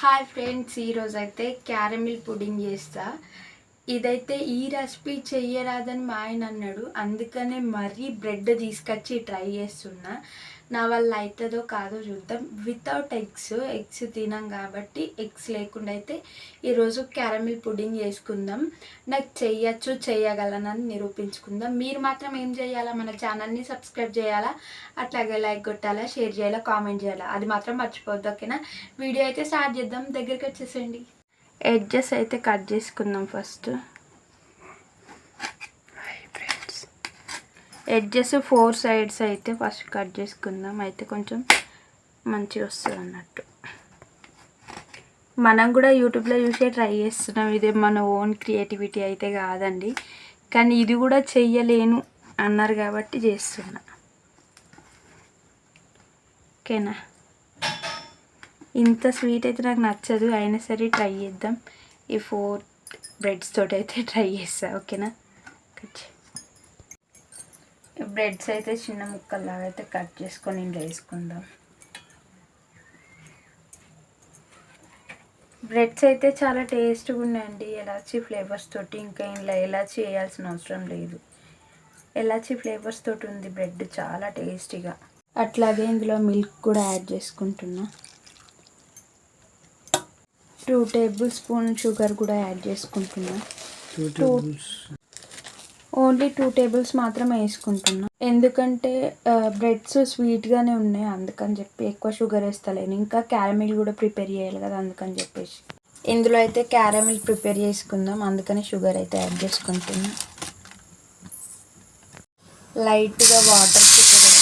Hi friends ఈరోజు అయితే caramel pudding చేస్తా. ఇదైతే ఈ రెసిపీ చెయ్యరాదని మా ఆయన అన్నాడు. అందుకనే మరీ బ్రెడ్ తీసుకొచ్చి ట్రై చేస్తున్నా. నా వల్ల అవుతుందో కాదో చూద్దాం. వితౌట్ ఎగ్స్ ఎగ్స్ తినాం కాబట్టి ఎగ్స్ లేకుండా అయితే ఈరోజు క్యారమిల్ పుడింగ్ చేసుకుందాం. నాకు చెయ్యొచ్చు చేయగలనని నిరూపించుకుందాం. మీరు మాత్రం ఏం చేయాలా మన ఛానల్ని సబ్స్క్రైబ్ చేయాలా? అట్లాగే లైక్ కొట్టాలా? షేర్ చేయాలా? కామెంట్ చేయాలా? అది మాత్రం మర్చిపోవద్దు ఓకేనా? వీడియో అయితే స్టార్ట్ చేద్దాం. దగ్గరికి వచ్చేసేయండి. ఎడ్జెస్ అయితే కట్ చేసుకుందాం ఫస్ట్. ఎడ్జెస్ ఫోర్ సైడ్స్ అయితే ఫస్ట్ కట్ చేసుకుందాం. అయితే కొంచెం మంచిగా వస్తుంది అన్నట్టు. మనం కూడా యూట్యూబ్లో చూసే ట్రై చేస్తున్నాం. ఇదే మన ఓన్ క్రియేటివిటీ అయితే కాదండి. కానీ ఇది కూడా చెయ్యలేను అన్నారు కాబట్టి చేస్తున్నా. ఓకేనా? ఇంత స్వీట్ అయితే నాకు నచ్చదు. అయినా సరే ట్రై చేద్దాం. ఈ ఫోర్ బ్రెడ్స్ తోటి అయితే ట్రై చేస్తా. ఓకేనా? కట్ బ్రెడ్స్ అయితే చిన్న ముక్కల్లాగా అయితే కట్ చేసుకొని ఇంట్లో వేసుకుందాం. బ్రెడ్స్ అయితే చాలా టేస్ట్గా ఉన్నాయండి. ఎలాచీ ఫ్లేవర్స్ తోటి ఇంకా ఇంట్లో ఎలాచీ వేయాల్సిన అవసరం లేదు. ఎలాచీ ఫ్లేవర్స్ తోటి ఉంది బ్రెడ్ చాలా టేస్టీగా. అట్లాగే ఇందులో మిల్క్ కూడా యాడ్ చేసుకుంటున్నా. టూ టేబుల్ స్పూన్ షుగర్ కూడా యాడ్ చేసుకుంటున్నా. టూ ఓన్లీ టూ టేబుల్స్ మాత్రమే వేసుకుంటున్నా. ఎందుకంటే బ్రెడ్స్ స్వీట్గానే ఉన్నాయి. అందుకని చెప్పి ఎక్కువ షుగర్ వేస్తలేను. ఇంకా క్యారమిల్ కూడా ప్రిపేర్ చేయాలి కదా అందుకని చెప్పేసి. ఇందులో అయితే క్యారమిల్ ప్రిపేర్ చేసుకుందాం. అందుకని షుగర్ అయితే యాడ్ చేసుకుంటున్నా. లైట్గా వాటర్ షుగర్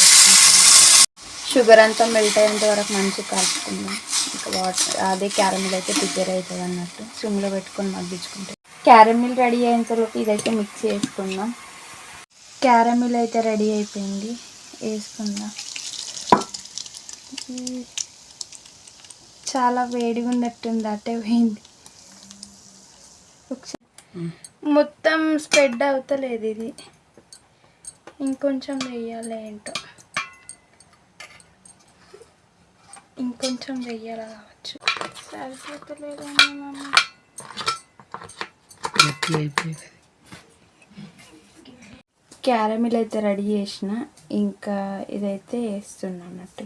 షుగర్ అంతా మెల్ట్ అయ్యేంత వరకు మంచిగా కలుపుకుందాం. ఇంకా వాటర్ అదే క్యారమిల్ అయితే ప్రిపేర్ అవుతుంది అన్నట్టు. సిమ్లో పెట్టుకొని మగ్గించుకుంటే క్యారమిల్ రెడీ అయ్యేంతలోపు ఇదైతే మిక్స్ చేసుకుందాం. క్యారమిల్ అయితే రెడీ అయిపోయింది. వేసుకుందాం. చాలా వేడిగా ఉన్నట్టుంది అటే పోయింది. మొత్తం స్ప్రెడ్ అవుతలేదు ఇది. ఇంకొంచెం వేయాలి ఏంటో. ఇంకొంచెం వెయ్యాలి కావచ్చు. సరిపోతలేదండి మమ్మీ క్యారమిల్ అయితే రెడీ చేసిన ఇంకా ఇదైతే వేస్తున్నా అన్నట్టు.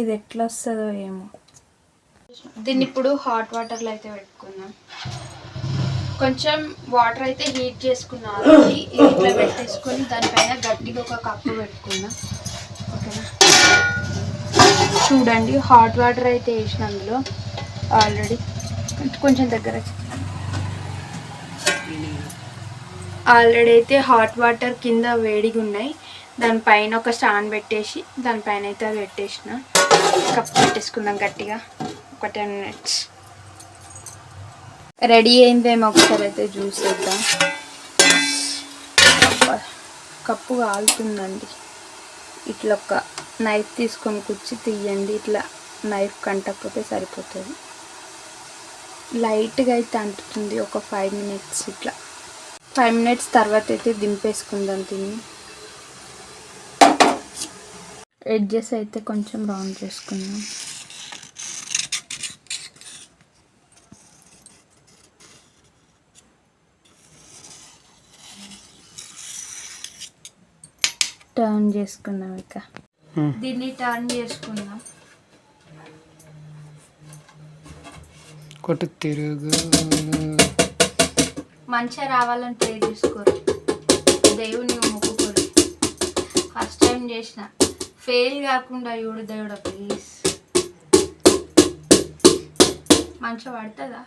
ఇది ఎట్లా వస్తుందో ఏమో. దీన్ని ఇప్పుడు హాట్ వాటర్లో అయితే పెట్టుకుందాం. కొంచెం వాటర్ అయితే హీట్ చేసుకున్నా ఆల్రెడీ ఇది ఇట్లా పెట్టేసుకొని దానిపైన గట్టిగా ఒక కప్పు పెట్టుకున్నా ఓకేనా? చూడండి హాట్ వాటర్ అయితే వేసిన అందులో. ఆల్రెడీ కొంచెం దగ్గర ఆల్రెడీ అయితే హాట్ వాటర్ కింద వేడిగా ఉన్నాయి. దానిపైన ఒక స్టాండ్ పెట్టేసి దానిపైన అయితే అది పెట్టేసిన. కప్ పెట్టేసుకుందాం గట్టిగా. ఒక టెన్ మినిట్స్. రెడీ అయిందేమో ఒకసారి అయితే చూసేద్దాం. కప్పు కాలుతుందండి. ఇట్లా ఒక నైఫ్ తీసుకొని కూర్చి తీయండి. ఇట్లా నైఫ్ కంటకపోతే సరిపోతుంది. లైట్గా అయితే అంటుతుంది ఒక ఫైవ్ మినిట్స్ ఇట్లా. ఫైవ్ మినిట్స్ తర్వాత అయితే దింపేసుకుందాం తిని. ఎడ్జెస్ అయితే కొంచెం రౌండ్ చేసుకుందాం. టర్న్ చేసుకుందాం ఇక. దీన్ని టర్న్ చేసుకుందాం. కొట్టు తిరుగు. మంచిగా రావాలని ట్రై చేసుకోరు. దేవుని మొక్కుకోరు. ఫస్ట్ టైం చేసిన. ఫెయిల్ కాకుండా చూడు దేవుడా ప్లీజ్ మంచిగా పడుతుందా?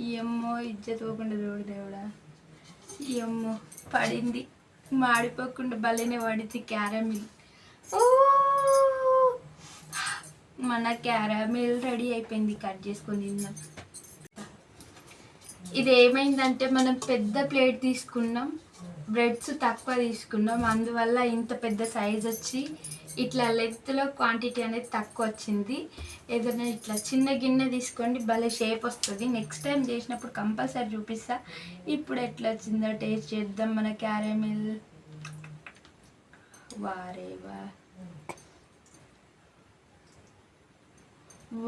ఏమో ఇజ్జత్ పోకుండా చూడు దేవుడా. ఏమో పడింది. మాడిపోకుండా భలేనే పడింది క్యారమిల్! మన క్యారమిల్ రెడీ అయిపోయింది కట్ చేసుకొని తిందాం ఇది ఏమైందంటే మనం పెద్ద ప్లేట్ తీసుకున్నాం బ్రెడ్స్ తక్కువ తీసుకున్నాం అందువల్ల ఇంత పెద్ద సైజ్ వచ్చి ఇట్లా లెంత్లో క్వాంటిటీ అనేది తక్కువ వచ్చింది. ఏదైనా ఇట్లా చిన్న గిన్నె తీసుకోండి భలే షేప్ వస్తుంది. నెక్స్ట్ టైం చేసినప్పుడు కంపల్సరీ చూపిస్తా. ఇప్పుడు ఎట్లా వచ్చిందో టేస్ట్ చేద్దాం మన క్యారమిల్ వారేవా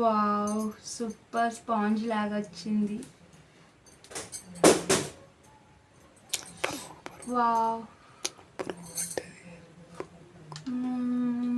వావ్ సూపర్ స్పాంజ్ లాగా వచ్చింది. వావ్. Mm.